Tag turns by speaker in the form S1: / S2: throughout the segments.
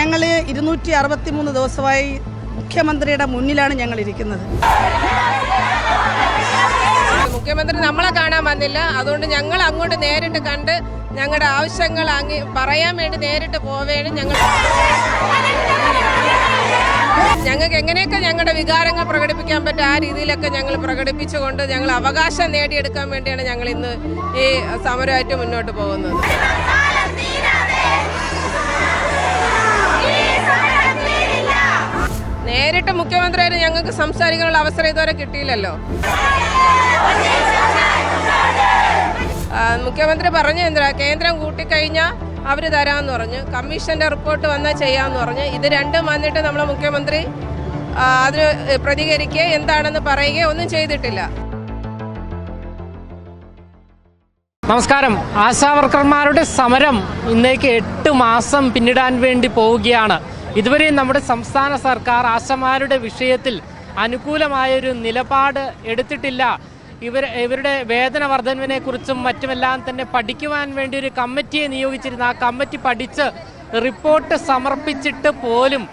S1: ഞങ്ങൾ ഇരുന്നൂറ്റി അറുപത്തി മൂന്ന് ദിവസമായി മുഖ്യമന്ത്രിയുടെ മുന്നിലാണ് ഞങ്ങൾ ഇരിക്കുന്നത്
S2: മുഖ്യമന്ത്രി നമ്മളെ കാണാൻ വന്നില്ല. അതുകൊണ്ട് ഞങ്ങൾ അങ്ങോട്ട് നേരിട്ട് കണ്ട് ഞങ്ങളുടെ ആവശ്യങ്ങൾ അങ്ങ് പറയാൻ വേണ്ടി നേരിട്ട് പോവുകയാണ് ഞങ്ങൾ. ഞങ്ങൾക്ക് എങ്ങനെയൊക്കെ ഞങ്ങളുടെ വികാരങ്ങൾ പ്രകടിപ്പിക്കാൻ പറ്റും ആ രീതിയിലൊക്കെ ഞങ്ങൾ പ്രകടിപ്പിച്ചുകൊണ്ട് ഞങ്ങൾ അവകാശം നേടിയെടുക്കാൻ വേണ്ടിയാണ് ഞങ്ങൾ ഇന്ന് ഈ സമരമായിട്ട് മുന്നോട്ട് പോകുന്നത്. നേരിട്ട് മുഖ്യമന്ത്രിയായിട്ട് ഞങ്ങൾക്ക് സംസാരിക്കാനുള്ള അവസരം ഇതുവരെ കിട്ടിയില്ലല്ലോ. മുഖ്യമന്ത്രി പറഞ്ഞു എന്താ കേന്ദ്രം കൂട്ടിക്കഴിഞ്ഞാൽ അവർ തരാമെന്ന് പറഞ്ഞു. കമ്മീഷന്റെ റിപ്പോർട്ട് വന്നാൽ ചെയ്യാമെന്ന് പറഞ്ഞു. ഇത് രണ്ടും വന്നിട്ട് നമ്മളെ മുഖ്യമന്ത്രി അതിന് പ്രതികരിക്കുക എന്താണെന്ന് പറയുകയോ ഒന്നും ചെയ്തിട്ടില്ല.
S3: നമസ്കാരം. ആശാവർക്കർമാരുടെ സമരം ഇന്നേക്ക് എട്ട് മാസം പിന്നിടാൻ വേണ്ടി പോവുകയാണ്. ഇതുവരെ നമ്മുടെ സംസ്ഥാന സർക്കാർ ആശമാരുടെ വിഷയത്തിൽ അനുകൂലമായൊരു നിലപാട് എടുത്തിട്ടില്ല. ഇവർ ഇവരുടെ വേതന വർധനവിനെ കുറിച്ചും മറ്റുമെല്ലാം തന്നെ പഠിക്കുവാൻ വേണ്ടി ഒരു കമ്മിറ്റിയെ നിയോഗിച്ചിരുന്നു ആ കമ്മിറ്റി പഠിച്ച് റിപ്പോർട്ട് സമർപ്പിച്ചിട്ട് പോലും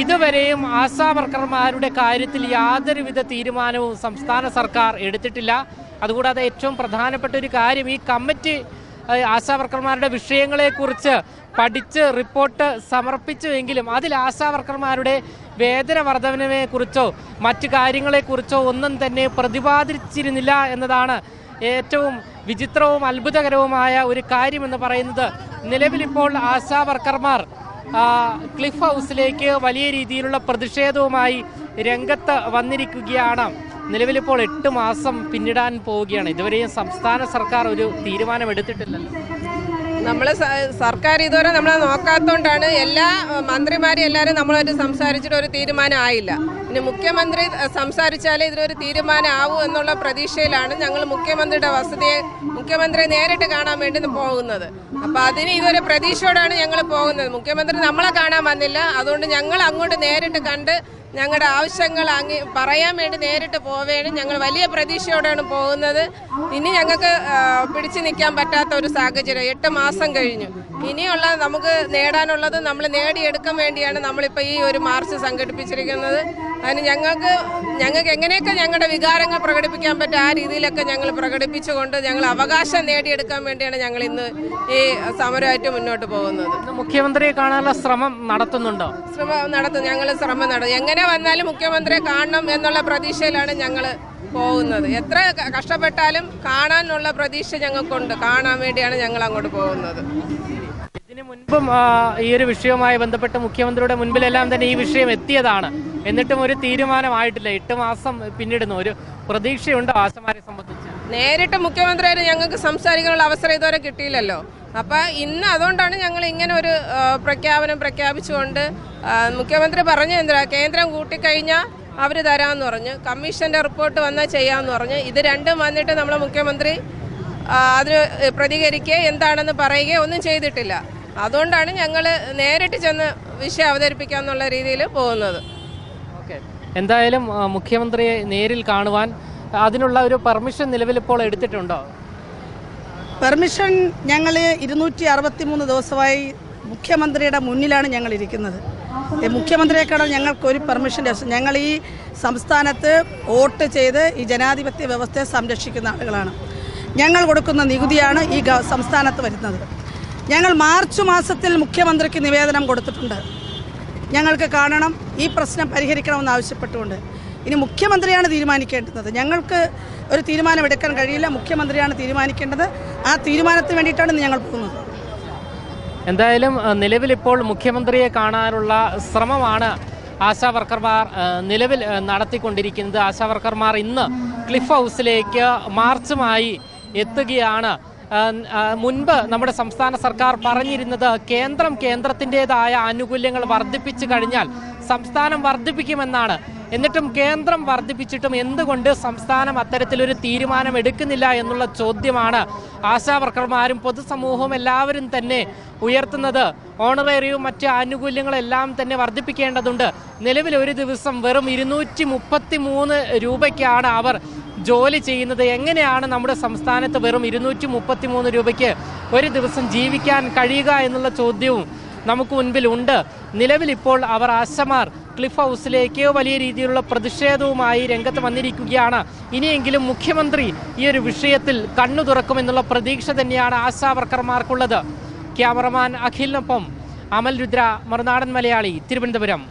S3: ഇതുവരെയും ആശാ വർക്കർമാരുടെ കാര്യത്തിൽ യാതൊരുവിധ തീരുമാനവും സംസ്ഥാന സർക്കാർ എടുത്തിട്ടില്ല. അതുകൂടാതെ ഏറ്റവും പ്രധാനപ്പെട്ട ഒരു കാര്യം ഈ കമ്മിറ്റി ഏഹ്, ആശാ വർക്കർമാരുടെ വിഷയങ്ങളെക്കുറിച്ച് പഠിച്ച് റിപ്പോർട്ട് സമർപ്പിച്ചുവെങ്കിലും അതിൽ ആശാവർക്കർമാരുടെ വേതന വർധനവിനെ കുറിച്ചോ മറ്റു കാര്യങ്ങളെക്കുറിച്ചോ ഒന്നും തന്നെ പ്രതിപാദിച്ചിരുന്നില്ല എന്നതാണ് ഏറ്റവും വിചിത്രവും അത്ഭുതകരവുമായ ഒരു കാര്യമെന്ന് പറയുന്നത്. നിലവിലിപ്പോൾ ആശാവർക്കർമാർ ക്ലിഫ് ഹൗസിലേക്ക് വലിയ രീതിയിലുള്ള പ്രതിഷേധവുമായി രംഗത്ത് വന്നിരിക്കുകയാണ്. നിലവിലിപ്പോൾ എട്ട് മാസം പിന്നിടാൻ പോവുകയാണ്. ഇതുവരെയും സംസ്ഥാന സർക്കാർ ഒരു തീരുമാനം എടുത്തിട്ടില്ലല്ലോ.
S2: നമ്മൾ സർക്കാർ ഇതുവരെ നമ്മളെ നോക്കാത്തതുകൊണ്ടാണ് എല്ലാ മന്ത്രിമാരും എല്ലാവരും നമ്മളായിട്ട് സംസാരിച്ചിട്ട് ഒരു തീരുമാനം ആയില്ല. പിന്നെ മുഖ്യമന്ത്രി സംസാരിച്ചാലേ ഇതിനൊരു തീരുമാനം ആവൂ എന്നുള്ള പ്രതീക്ഷയിലാണ് ഞങ്ങൾ മുഖ്യമന്ത്രിയുടെ വസതിയെ മുഖ്യമന്ത്രിയെ നേരിട്ട് കാണാൻ വേണ്ടി പോകുന്നത്. അപ്പം അതിന് ഇതൊരു പ്രതീക്ഷയോടാണ് ഞങ്ങൾ പോകുന്നത്. മുഖ്യമന്ത്രി നമ്മളെ കാണാൻ വന്നില്ല. അതുകൊണ്ട് ഞങ്ങൾ അങ്ങോട്ട് നേരിട്ട് കണ്ട് ഞങ്ങളുടെ ആവശ്യങ്ങൾ അങ്ങ് പറയാൻ വേണ്ടി നേരിട്ട് പോവുകയാണ് ഞങ്ങൾ വലിയ പ്രതീക്ഷയോടെയാണ് പോകുന്നത്. ഇനി ഞങ്ങൾക്ക് പിടിച്ചു നിൽക്കാൻ പറ്റാത്ത ഒരു സാഹചര്യം. എട്ട് മാസം കഴിഞ്ഞു. ഇനിയുള്ള നമുക്ക് നേടാനുള്ളത് നമ്മൾ നേടിയെടുക്കാൻ വേണ്ടിയാണ് നമ്മളിപ്പോൾ ഈ ഒരു മാർച്ച് സംഘടിപ്പിച്ചിരിക്കുന്നത്. അതിന് ഞങ്ങൾക്ക് ഞങ്ങൾക്ക് എങ്ങനെയൊക്കെ ഞങ്ങളുടെ വികാരങ്ങൾ പ്രകടിപ്പിക്കാൻ പറ്റും ആ രീതിയിലൊക്കെ ഞങ്ങൾ പ്രകടിപ്പിച്ചുകൊണ്ട് ഞങ്ങൾ അവകാശം നേടിയെടുക്കാൻ വേണ്ടിയാണ് ഞങ്ങൾ ഇന്ന് ഈ സമരമായിട്ട് മുന്നോട്ട് പോകുന്നത്.
S3: മുഖ്യമന്ത്രിയെ കാണാനുള്ള ശ്രമം നടത്തുന്നുണ്ടോ?
S2: ശ്രമം നടത്തും. ഞങ്ങൾ ശ്രമം നടത്തും. എങ്ങനെ വന്നാലും മുഖ്യമന്ത്രിയെ കാണണം എന്നുള്ള പ്രതീക്ഷയിലാണ് ഞങ്ങൾ പോകുന്നത്. എത്ര കഷ്ടപ്പെട്ടാലും കാണാനുള്ള പ്രതീക്ഷ ഞങ്ങൾക്കുണ്ട്. കാണാൻ വേണ്ടിയാണ് ഞങ്ങൾ അങ്ങോട്ട് പോകുന്നത്.
S3: ഇതിനു മുൻപും ഈ ഒരു വിഷയവുമായി ബന്ധപ്പെട്ട് മുഖ്യമന്ത്രിയുടെ മുൻപിലെല്ലാം തന്നെ ഈ വിഷയം എത്തിയതാണ്. എന്നിട്ടും ഒരു തീരുമാനമായിട്ടില്ല. എട്ട് മാസം പിന്നിടുന്നു ഒരു പ്രതീക്ഷയുണ്ടോ ആശമാരെ സംബന്ധിച്ച്.
S2: നേരിട്ട് മുഖ്യമന്ത്രിയായിട്ട് ഞങ്ങൾക്ക് സംസാരിക്കാനുള്ള അവസരം ഇതുവരെ കിട്ടിയില്ലല്ലോ. അപ്പം ഇന്ന് അതുകൊണ്ടാണ് ഞങ്ങൾ ഇങ്ങനെ ഒരു പ്രഖ്യാപനം പ്രഖ്യാപിച്ചുകൊണ്ട് മുഖ്യമന്ത്രി പറഞ്ഞു എന്താ കേന്ദ്രം കൂട്ടിക്കഴിഞ്ഞാൽ അവർ തരാമെന്ന് പറഞ്ഞു. കമ്മീഷന്റെ റിപ്പോർട്ട് വന്നാൽ ചെയ്യാമെന്ന് പറഞ്ഞു. ഇത് രണ്ടും വന്നിട്ട് നമ്മളെ മുഖ്യമന്ത്രി അതിന് പ്രതികരിക്കുക എന്താണെന്ന് പറയുകയോ ഒന്നും ചെയ്തിട്ടില്ല. അതുകൊണ്ടാണ് ഞങ്ങൾ നേരിട്ട് ചെന്ന് വിഷയം അവതരിപ്പിക്കാന്നുള്ള രീതിയിൽ പോകുന്നത്.
S3: ഓക്കെ. എന്തായാലും മുഖ്യമന്ത്രിയെ നേരിൽ കാണുവാൻ അതിനുള്ള ഒരു പെർമിഷൻ നിലവിൽ ഇപ്പോൾ എടുത്തിട്ടുണ്ടോ?
S1: പെർമിഷൻ ഞങ്ങൾ ഇരുന്നൂറ്റി അറുപത്തി മൂന്ന് ദിവസമായി മുഖ്യമന്ത്രിയുടെ മുന്നിലാണ് ഞങ്ങൾ ഇരിക്കുന്നത് മുഖ്യമന്ത്രിയെക്കാളും ഞങ്ങൾക്ക് ഒരു പെർമിഷന്റെ ആവശ്യം ഞങ്ങൾ ഈ സംസ്ഥാനത്ത് വോട്ട് ചെയ്ത് ഈ ജനാധിപത്യ വ്യവസ്ഥയെ സംരക്ഷിക്കുന്ന ആളുകളാണ്. ഞങ്ങൾ കൊടുക്കുന്ന നികുതിയാണ് ഈ സംസ്ഥാനത്ത് വരുന്നത്. ഞങ്ങൾ മാർച്ച് മാസത്തിൽ മുഖ്യമന്ത്രിക്ക് നിവേദനം കൊടുത്തിട്ടുണ്ട്. ഞങ്ങൾക്ക് കാണണം ഈ പ്രശ്നം പരിഹരിക്കണമെന്ന് ആവശ്യപ്പെട്ടുകൊണ്ട്. ഇനി മുഖ്യമന്ത്രിയാണ് തീരുമാനിക്കേണ്ടത്. ഞങ്ങൾക്ക് ഒരു തീരുമാനമെടുക്കാൻ കഴിയില്ല. മുഖ്യമന്ത്രിയാണ് തീരുമാനിക്കേണ്ടത്. ആ തീരുമാനത്തിന് വേണ്ടിയിട്ടാണ് ഞങ്ങൾ പോകുന്നത്.
S3: എന്തായാലും നിലവിൽ നിലവിലിപ്പോൾ മുഖ്യമന്ത്രിയെ കാണാനുള്ള ശ്രമമാണ് ആശാ വർക്കർമാർ നിലവിൽ നടത്തിക്കൊണ്ടിരിക്കുന്നത്. ആശാ വർക്കർമാർ ഇന്ന് ക്ലിഫ് ഹൗസിലേക്ക് മാർച്ചുമായി എത്തുകയാണ്. മുൻപ് നമ്മുടെ സംസ്ഥാന സർക്കാർ പറഞ്ഞിരുന്നത് കേന്ദ്രം കേന്ദ്രത്തിന്റെതായ ആനുകൂല്യങ്ങൾ വർദ്ധിപ്പിച്ചു കഴിഞ്ഞാൽ സംസ്ഥാനം വർദ്ധിപ്പിക്കുമെന്നാണ്. എന്നിട്ടും കേന്ദ്രം വർദ്ധിപ്പിച്ചിട്ടും എന്തുകൊണ്ട് സംസ്ഥാനം അത്തരത്തിലൊരു തീരുമാനം എടുക്കുന്നില്ല എന്നുള്ള ചോദ്യമാണ് ആശാവർക്കർമാരും പൊതുസമൂഹവും എല്ലാവരും തന്നെ ഉയർത്തുന്നത്. ഓണറേറിയവും മറ്റ് ആനുകൂല്യങ്ങളെല്ലാം തന്നെ വർദ്ധിപ്പിക്കേണ്ടതുണ്ട്. നിലവിൽ ഒരു ദിവസം വെറും ഇരുന്നൂറ്റി മുപ്പത്തി മൂന്ന് രൂപയ്ക്കാണ് അവർ ജോലി ചെയ്യുന്നത്. എങ്ങനെയാണ് നമ്മുടെ സംസ്ഥാനത്ത് വെറും ഇരുന്നൂറ്റി മുപ്പത്തി മൂന്ന് രൂപയ്ക്ക് ഒരു ദിവസം ജീവിക്കാൻ കഴിയുക എന്നുള്ള ചോദ്യവും നമുക്ക് മുൻപിലുണ്ട്. നിലവിൽ ഇപ്പോൾ അവർ ആശമാർ ക്ലിഫ് ഹൗസിലേക്ക് വലിയ രീതിയിലുള്ള പ്രതിഷേധവുമായി രംഗത്ത് വന്നിരിക്കുകയാണ്. ഇനിയെങ്കിലും മുഖ്യമന്ത്രി ഈ ഒരു വിഷയത്തിൽ കണ്ണു തുറക്കുമെന്നുള്ള പ്രതീക്ഷ തന്നെയാണ് ആശാവർക്കർമാർക്കുള്ളത്. ക്യാമറമാൻ അഖിലിനൊപ്പം അമൽ രുദ്ര മറുനാടൻ മലയാളി തിരുവനന്തപുരം.